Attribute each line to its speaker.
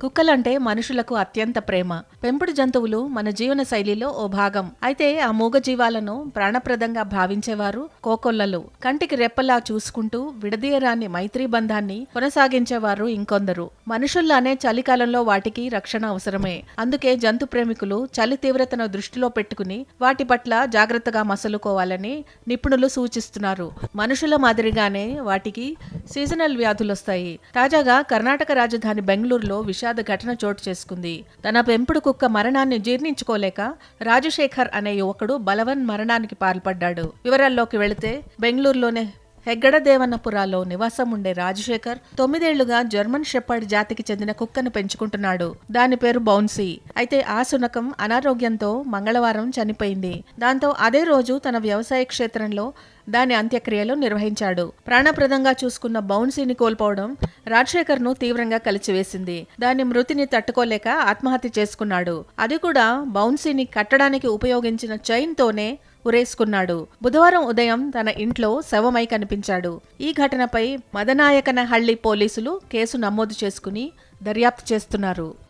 Speaker 1: కుక్కలంటే మనుషులకు అత్యంత ప్రేమ. పెంపుడు జంతువులు మన జీవన శైలిలో ఓ భాగం. అయితే ఆ మూగ జీవాలను ప్రాణప్రదంగా భావించేవారు కోకొల్లలు. కంటికి రెప్పలా చూసుకుంటూ విడదీయరాని మైత్రీ బంధాన్ని కొనసాగించేవారు ఇంకొందరు. మనుషుల్లానే చలికాలంలో వాటికి రక్షణ అవసరమే. అందుకే జంతు ప్రేమికులు చలి తీవ్రతను దృష్టిలో పెట్టుకుని వాటి పట్ల జాగ్రత్తగా మసలుకోవాలని నిపుణులు సూచిస్తున్నారు. మనుషుల మాదిరిగానే వాటికి సీజనల్ వ్యాధులొస్తాయి. తాజాగా కర్ణాటక రాజధాని బెంగళూరులో విషాద ఘటన చోటు చేసుకుంది. తన పెంపుడు కుక్క మరణాన్ని జీర్ణించుకోలేక రాజశేఖర్ అనే యువకుడు బలవన్ మరణానికి పాల్పడ్డాడు. వివరాల్లోకి వెళితే బెంగళూరులోనే హెగ్గడ దేవన్నపురాలో నివాసం ఉండే రాజశేఖర్ తొమ్మిదేళ్ళుగా జర్మన్ షెపర్డ్ జాతికి చెందిన కుక్కను పెంచుకుంటున్నాడు. దాని పేరు బౌన్సీ. అయితే ఆ శునకం అనారోగ్యంతో మంగళవారం చనిపోయింది. దాంతో అదే రోజు తన వ్యవసాయ క్షేత్రంలో దాని అంత్యక్రియలు నిర్వహించాడు. ప్రాణప్రదంగా చూసుకున్న బౌన్సీని కోల్పోవడం రాజశేఖర్ను తీవ్రంగా కలిచివేసింది. దాని మృతిని తట్టుకోలేక ఆత్మహత్య చేసుకున్నాడు. అది కూడా బౌన్సీని కట్టడానికి ఉపయోగించిన చైన్ తోనే ఉరేసుకున్నాడు. బుధవారం ఉదయం తన ఇంట్లో శవమై కనిపించాడు. ఈ ఘటనపై మదనాయకనహళ్ళి పోలీసులు కేసు నమోదు చేసుకుని దర్యాప్తు చేస్తున్నారు.